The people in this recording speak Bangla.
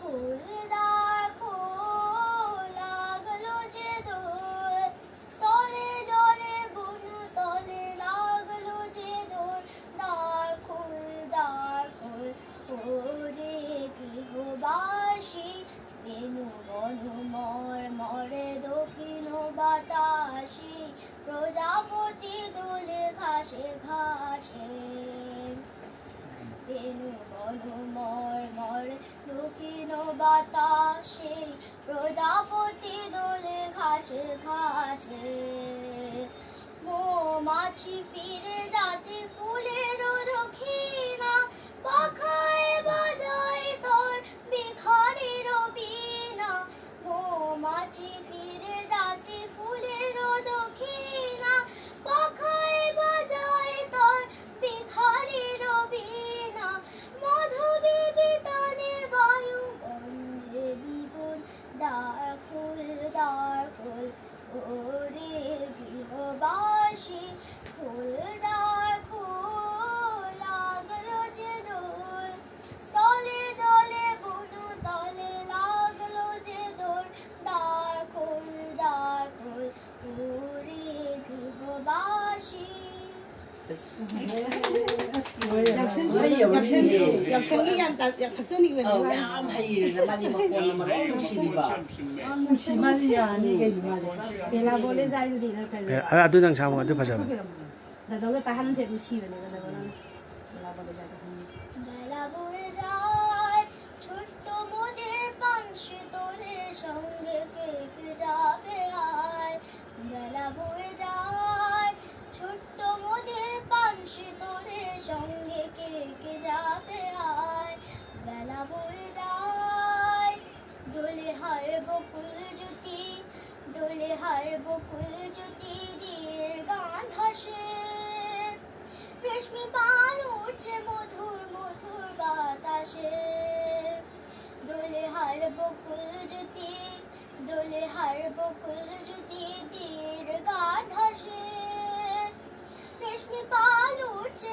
ফুলদার ফুল লাগল যে দোল। স্থলে জলে বুনু, তলে লাগল যে দোল। দ্বার খুল দ্বার খুল, ওরে গৃহবাসী বেনু বনু, মর, মরে দক্ষিণ বাতাসি। প্রজাপতি দোলে ঘাসে ঘাসে। মর দক্ষিণ বাতাসে, প্রজাপতি দোলে ঘাসে ঘাসে। মৌমাছি ফিরে যাচ্ছে ফুলের দক্ষিণা পাখায় বাজায় তোর বিখারের বীণা মৌমাছি ফিরে ꯌꯥꯎꯁꯪꯒꯤ ꯌꯥꯝ ꯁꯛꯆꯅꯤꯡꯕ ꯌꯥꯝ ꯍꯩꯔꯦꯅ ꯃꯥꯗꯤ ꯃꯈꯣꯟ ꯃꯔꯣꯟ ꯅꯨꯡꯁꯤꯔꯤꯕ ꯅꯨꯡꯁꯤ ꯃꯥꯁꯤ ꯌꯥꯅꯤ ꯀꯩꯅꯣ ꯃꯥꯗꯤ ꯕꯦꯂꯥꯕꯣꯂꯦ ꯖꯥꯏꯗꯨꯗꯤ ꯅꯠꯇ꯭ꯔ ꯑꯗꯨ ꯅꯪ ꯁꯥꯃꯨ ꯑꯗꯨ ꯐꯖꯕ ꯗꯗꯣꯒ ꯇꯥꯍꯟꯁꯦ ꯅꯨꯡꯁꯤꯕꯅꯦ ꯗꯗꯣꯒ ꯕꯦꯂꯥꯕꯣꯂꯦ ꯖꯥꯏꯗ বেলাবুয়ে যায় ছোট্ট মোদের পাঞ্চি তোরে সঙ্গে কে কে যাবে আয় বেলাবুয়ে বকুল জ্যোতি দোলে হার বকুল জ্যোতি দিয়ের গান ধসে রেশমি পান উঠছে মধুর মধুর বাতাসে। দোলে হার বকুল জ্যোতি দোলে হার বকুল জ্যোতি দীর গান ধসে রেশমি পান উঠছে